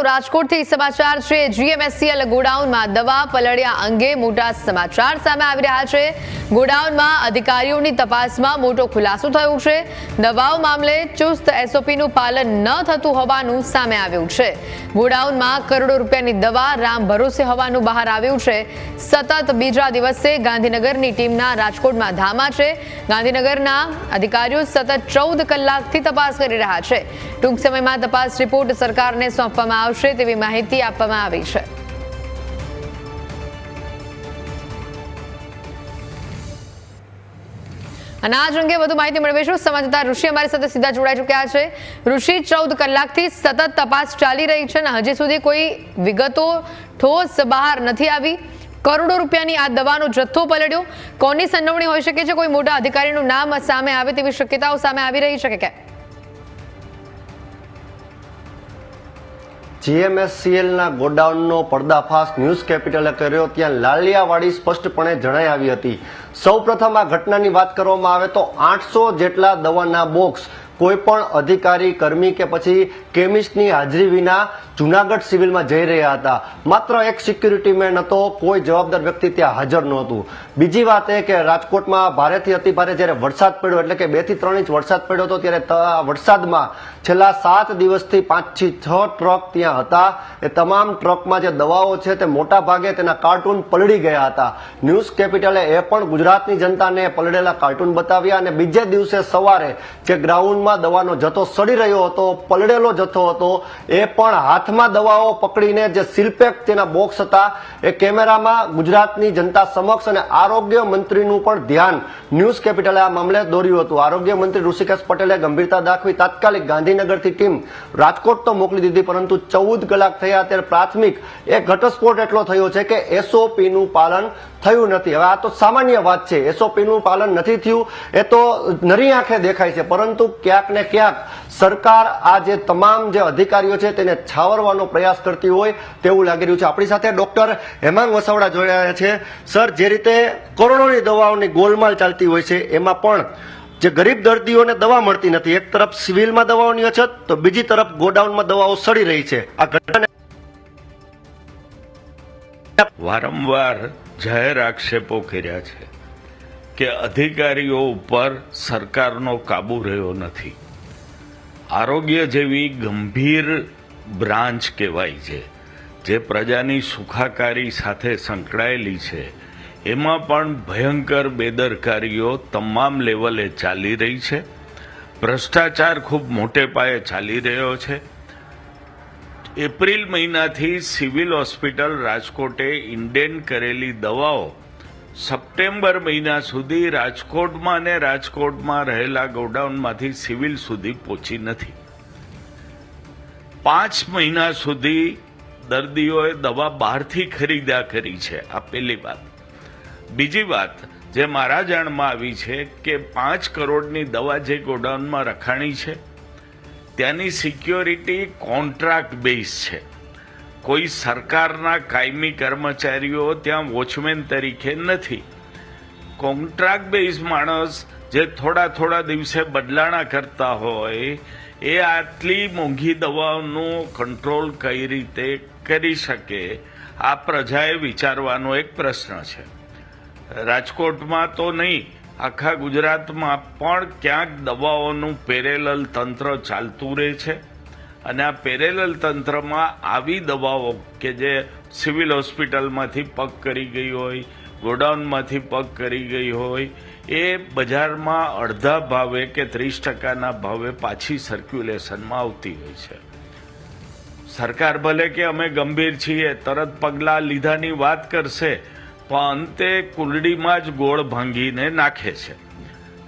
તો રાજકોટથી સમાચાર છે. જીએમએસસીએલ ગોડાઉનમાં દવા પલળ્યા અંગે મોટા સમાચાર સામે આવી રહ્યા છે. ગોડાઉનમાં અધિકારીઓની તપાસમાં મોટો ખુલાસો થયો છે. દવાઓ મામલે ચુસ્ત એસઓપીનું પાલન ન થતું હોવાનું સામે આવ્યું છે. ગોડાઉનમાં કરોડો રૂપિયાની દવા રામ ભરોસે હોવાનું બહાર આવ્યું છે. સતત બીજા દિવસે ગાંધીનગરની ટીમના રાજકોટમાં ધામા છે. ગાંધીનગરના અધિકારીઓ સતત ચૌદ કલાકથી તપાસ કરી રહ્યા છે. ટૂંક સમયમાં તપાસ રિપોર્ટ સરકારને સોંપવામાં આવશે. તેવી માહિતી આપવામાં આવી છે. અને આ અંગે વધુ માહિતી મેળવીશું. સંવાદદાતા ઋષિ અમારી સાથે સીધા જોડાઈ ચૂક્યા છે. ઋષિ, ચૌદ કલાકથી સતત તપાસ ચાલી રહી છે અને હજી સુધી કોઈ વિગતો ઠોસ બહાર નથી આવી. કરોડો રૂપિયાની આ દવાનો જથ્થો પલડ્યો કોની સંડોવણી હોઈ શકે છે? કોઈ મોટા અધિકારીનું નામ સામે આવે તેવી શક્યતાઓ સામે આવી રહી છે કે જીએમએસસીએલના ગોડાઉનનો પર્દાફાશ ન્યૂઝ કેપિટલે કર્યો ત્યાં લાલિયાવાડી સ્પષ્ટપણે જણાઈ આવી હતી. સૌપ્રથમ આ ઘટનાની વાત કરવામાં આવે તો આઠસો જેટલા દવાના બોક્સ કોઈ પણ અધિકારી, કર્મી કે પછી કેમિસ્ટની હાજરી વિના જુનાગઢ સિવિલમાં જઈ રહ્યા હતા. માત્ર એક સિક્યુરિટી મેન હતો, કોઈ જવાબદાર વ્યક્તિ ત્યાં હાજર નહોતું. બીજી વાત એ કે રાજકોટમાં ભારેથી અતિ ભારે જ્યારે વરસાદ પડ્યો, એટલે કે બેથી ત્રણ ઇંચ વરસાદ પડ્યો હતો, ત્યારે વરસાદમાં છેલ્લા સાત દિવસથી પાંચથી છ ટ્રક ત્યાં હતા. એ તમામ ટ્રકમાં જે દવાઓ છે તે મોટા ભાગે તેના કાર્ટૂન પલળી ગયા હતા. ન્યૂઝ કેપિટલે એ પણ ગુજરાતની જનતાને પલળેલા કાર્ટૂન બતાવ્યા અને બીજે દિવસે સવારે જે ગ્રાઉન્ડમાં દવાનો જથ્થો સડી રહ્યો હતો, પલળેલો જથ્થો હતો. એ પણ હાથમાં દવાઓ પકડીને જે સિલપેક તેના બોક્સ હતા, એ કેમેરામાં ગુજરાતની જનતા સમક્ષ અને આરોગ્ય મંત્રીનું પણ ધ્યાન ન્યૂઝ કેપિટલે આ મામલે દોર્યું હતું. આરોગ્ય મંત્રી ઋષિકેશ પટેલે ગંભીરતા દાખવી તાત્કાલિક ગાંધીનગરથી ટીમ રાજકોટ તો મોકલી દીધી, પરંતુ ચૌદ કલાક થયા ત્યારે પ્રાથમિક એ ઘટસ્ફોટ એટલો થયો છે કે એસઓપીનું પાલન થયું નથી. હવે આ તો સામાન્ય વાત છે. એસઓપી નું પાલન નથી થયું, એ તો નરી આંખે દેખાય છે. પરંતુ ક્યાંક ક્યાંક સરકાર આ જે તમામ જે અધિકારીઓ છે તેને છાવરવાનો પ્રયાસ કરતી હોય તેવું લાગી રહ્યું છે. આપણી સાથે ડોક્ટર હેમાંગ વસાવડા જોડાયા છે. સર, જે રીતે કરોડોની દવાઓની ગોલમાલ ચાલતી હોય છે, એમાં પણ જે ગરીબ દર્દીઓને દવા મળતી નથી. એક તરફ સિવિલમાં દવાઓની અછત, તો બીજી તરફ ગોડાઉનમાં દવાઓ સડી રહી છે. આ ઘટનાને વારંવાર જાહેર આક્ષેપો કર્યા છે. કે અધિકારીઓ ઉપર સરકારનો કાબુ રહ્યો નથી. આરોગ્ય જેવી ગંભીર બ્રાન્ચ કહેવાય છે, જે પ્રજાની સુખાકારી સાથે સંકળાયેલી છે. એમાં પણ ભયંકર બેદરકારીઓ તમામ લેવલે ચાલી રહી છે. ભ્રષ્ટાચાર ખૂબ મોટે પાયે ચાલી રહ્યો છે. એપ્રિલ મહિનાથી સિવિલ હોસ્પિટલ રાજકોટે ઇન્ડેન કરેલી દવાઓ સપ્ટેમ્બર મહિના સુધી રાજકોટમાં અને રાજકોટમાં રહેલા ગોડાઉનમાંથી સિવિલ સુધી પહોંચી નથી. પાંચ મહિના સુધી દર્દીઓએ દવા બહારથી ખરીદ્યા કરી છે. આ પહેલી વાત. બીજી વાત, જે મારા જાણમાં આવી છે કે પાંચ કરોડની દવા જે ગોડાઉનમાં રખાણી છે, ત્યાંની સિક્યોરિટી કોન્ટ્રાક્ટ બેઝ છે. કોઈ સરકારના કાયમી કર્મચારીઓ ત્યાં વોચમેન તરીકે નથી. કોન્ટ્રાક્ટ બેઝ માણસ જે થોડા થોડા દિવસે બદલાણા કરતા હોય, એ આટલી મોંઘી દવાઓનું કંટ્રોલ કઈ રીતે કરી શકે? આ પ્રજાએ વિચારવાનો એક પ્રશ્ન છે. રાજકોટમાં તો નહીં, આખા ગુજરાતમાં પણ ક્યાંક દવાઓનું પેરેલલ તંત્ર ચાલતું રહે છે. અને આ પેરેલલ તંત્રમાં આવી દવાઓ કે જે સિવિલ હોસ્પિટલમાંથી પગ કરી ગઈ હોય, ગોડાઉનમાંથી પગ કરી ગઈ હોય, એ બજારમાં અડધા ભાવે કે ત્રીસ ટકાના ભાવે પાછી સર્ક્યુલેશનમાં આવતી હોય છે. સરકાર ભલે કે અમે ગંભીર છીએ, તરત પગલાં લીધાની વાત કરશે, પણ અંતે કુલડીમાં જ ગોળ ભાંગીને નાખે છે.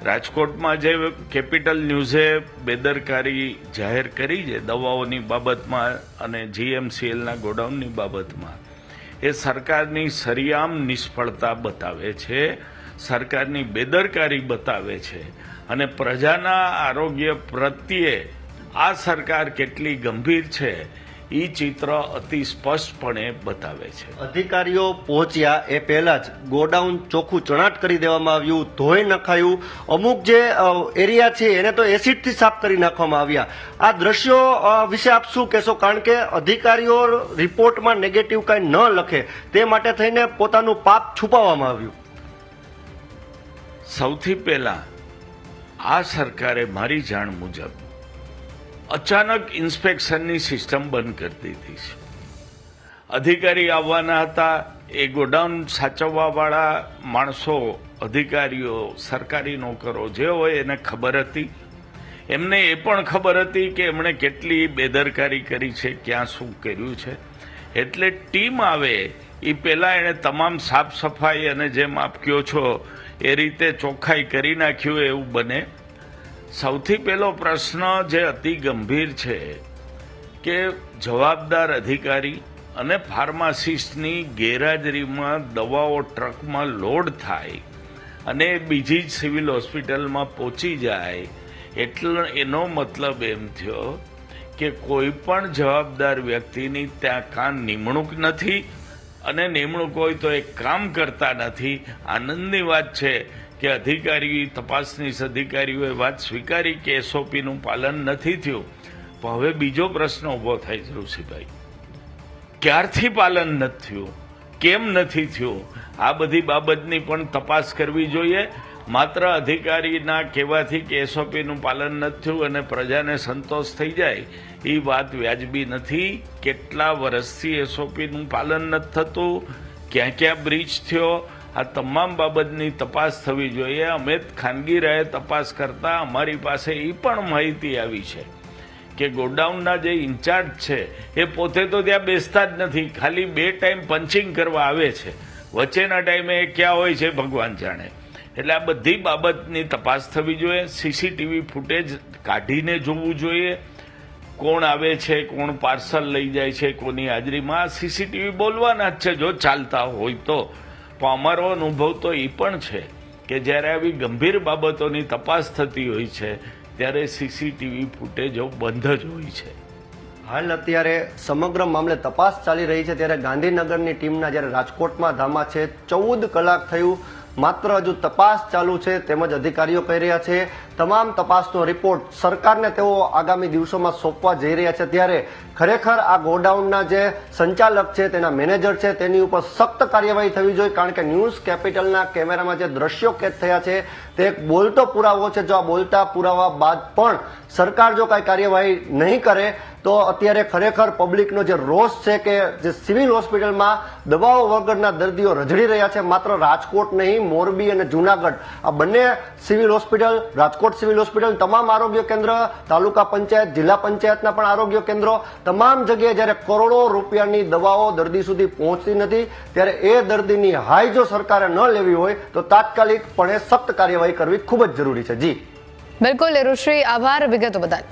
રાજકોટમાં જે કેપિટલ ન્યૂઝે બેદરકારી જાહેર કરી છે, દવાઓની બાબતમાં અને જીએમસીએલના ગોડાઉનની બાબતમાં, એ સરકારની સરિયામ નિષ્ફળતા બતાવે છે, સરકારની બેદરકારી બતાવે છે અને પ્રજાના આરોગ્ય પ્રત્યે આ સરકાર કેટલી ગંભીર છે એ ચિત્ર અતિ સ્પષ્ટપણે બતાવે છે. અધિકારીઓ પહોંચ્યા એ પહેલા જ ગોડાઉન ચોખ્ખું ચણાટ કરી દેવામાં આવ્યું ધોઈ નખાયું. અમુક જે એરિયા છે એને તો એસિડથી સાફ કરી નાખવામાં આવ્યા. આ દ્રશ્યો વિશે આપ શું કહેશો? કારણ કે અધિકારીઓ રિપોર્ટમાં નેગેટિવ કાંઈ ન લખે. તે માટે થઈને પોતાનું પાપ છુપાવવામાં આવ્યું. સૌથી પહેલા આ સરકારે મારી જાણ મુજબ અચાનક ઇન્સ્પેક્શનની સિસ્ટમ બંધ કરી દીધી છે. અધિકારી આવવાના હતા. એ ગોડાઉન સાચવવાવાળા માણસો, અધિકારીઓ, સરકારી નોકરો જે હોય એને ખબર હતી. એમને એ પણ ખબર હતી કે એમણે કેટલી બેદરકારી કરી છે, ક્યાં શું કર્યું છે. એટલે ટીમ આવે, એ પહેલાં એણે તમામ સાફ સફાઈ અને જેમ આપ કહો છો, એ રીતે ચોખ્ખાઈ કરી નાખ્યું, એવું બને. સૌથી પહેલો પ્રશ્ન જે અતિ ગંભીર છે કે જવાબદાર અધિકારી અને ફાર્માસિસ્ટની ગેરહાજરીમાં દવાઓ ટ્રકમાં લોડ થાય અને બીજી જ સિવિલ હોસ્પિટલમાં પહોંચી જાય, એટલે એનો મતલબ એમ થયો કે કોઈ પણ જવાબદાર વ્યક્તિની ત્યાં કાં નિમણૂક નથી અને નિમણૂક હોય તો એ કામ કરતા નથી. આનંદની વાત છે કે અધિકારી તપાસનીશ અધિકારીઓએ વાત સ્વીકારી કે એસઓપીનું પાલન નથી થયું. પણ હવે બીજો પ્રશ્ન ઊભો થાય છે ઋષિભાઈ. ક્યારથી પાલન નથી થયું? કેમ નથી થયું? આ બધી બાબતની પણ તપાસ કરવી જોઈએ. માત્ર અધિકારીના કહેવાથી કે એસઓપીનું પાલન નથી થયું અને પ્રજાને સંતોષ થઈ જાય, એ વાત વ્યાજબી નથી. કેટલા વર્ષથી એસઓપીનું પાલન નથી થતું? ક્યાં ક્યાં બ્રિજ થયો? આ તમામ બાબતની તપાસ થવી જોઈએ. અમે ખાનગી રાહે તપાસ કરતા અમારી પાસે એ પણ માહિતી આવી છે કે ગોડાઉનના જે ઇન્ચાર્જ છે, એ પોતે તો ત્યાં બેસતા જ નથી. ખાલી બે ટાઈમ પંચિંગ કરવા આવે છે. વચ્ચેના ટાઈમે એ ક્યાં હોય છે ભગવાન જાણે. એટલે આ બધી બાબતની તપાસ થવી જોઈએ. સીસીટીવી ફૂટેજ કાઢીને જોવું જોઈએ. કોણ આવે છે, કોણ પાર્સલ લઈ જાય છે, કોની હાજરીમાં. સીસીટીવી બોલવાના જ છે, જો ચાલતા હોય તો. પણ અનુભવ તો એ પણ છે કે જ્યારે આવી ગંભીર બાબતોની તપાસ થતી હોય છે, ત્યારે સીસીટીવી ફૂટેજો બંધ જ હોય છે. હાલ અત્યારે સમગ્ર મામલે તપાસ ચાલી રહી છે, ત્યારે ગાંધીનગરની ટીમના જ્યારે રાજકોટમાં ધામા છે ચૌદ કલાક થયું માત્ર હજુ તપાસ ચાલુ છે તેમજ અધિકારીઓ કહી રહ્યા છે, તમામ તપાસનો રિપોર્ટ સરકારને તેઓ આગામી દિવસોમાં સોંપવા જઈ રહ્યા છે. ત્યારે ખરેખર આ ગોડાઉનના જે સંચાલક છે, તેના મેનેજર છે, તેની ઉપર સખ્ત કાર્યવાહી થવી જોઈએ, કારણ કે ન્યૂઝ કેપિટલના કેમેરામાં જે દ્રશ્યો કેદ થયા છે તે એક બોલતો પુરાવો છે. જો આ બોલતા પુરાવા બાદ પણ સરકાર જો કાંઈ કાર્યવાહી નહીં કરે, તો અત્યારે ખરેખર પબ્લિકનો જે રોષ છે કે જે સિવિલ હોસ્પિટલમાં દવાઓ વગરના દર્દીઓ રજડી રહ્યા છે, માત્ર રાજકોટ નહીં, મોરબી અને જુનાગઢ. આ બંને civil hospital, Rajkot civil hospital, તમામ આરોગ્ય કેન્દ્ર, તાલુકા પંચાયત, જિલ્લા પંચાયતના પણ આરોગ્ય કેન્દ્રો, તમામ જગ્યાએ જ્યારે કરોડો રૂપિયાની દવાઓ દર્દી સુધી પહોંચતી નથી, ત્યારે એ દર્દીની હાઈ જો સરકારે ન લેવી હોય, તો તાત્કાલિકપણે સખ્ત કાર્યવાહી કરવી ખૂબ જ જરૂરી છે. જી. બિલકુલ ઋષિ આભાર વિગતો બદલ.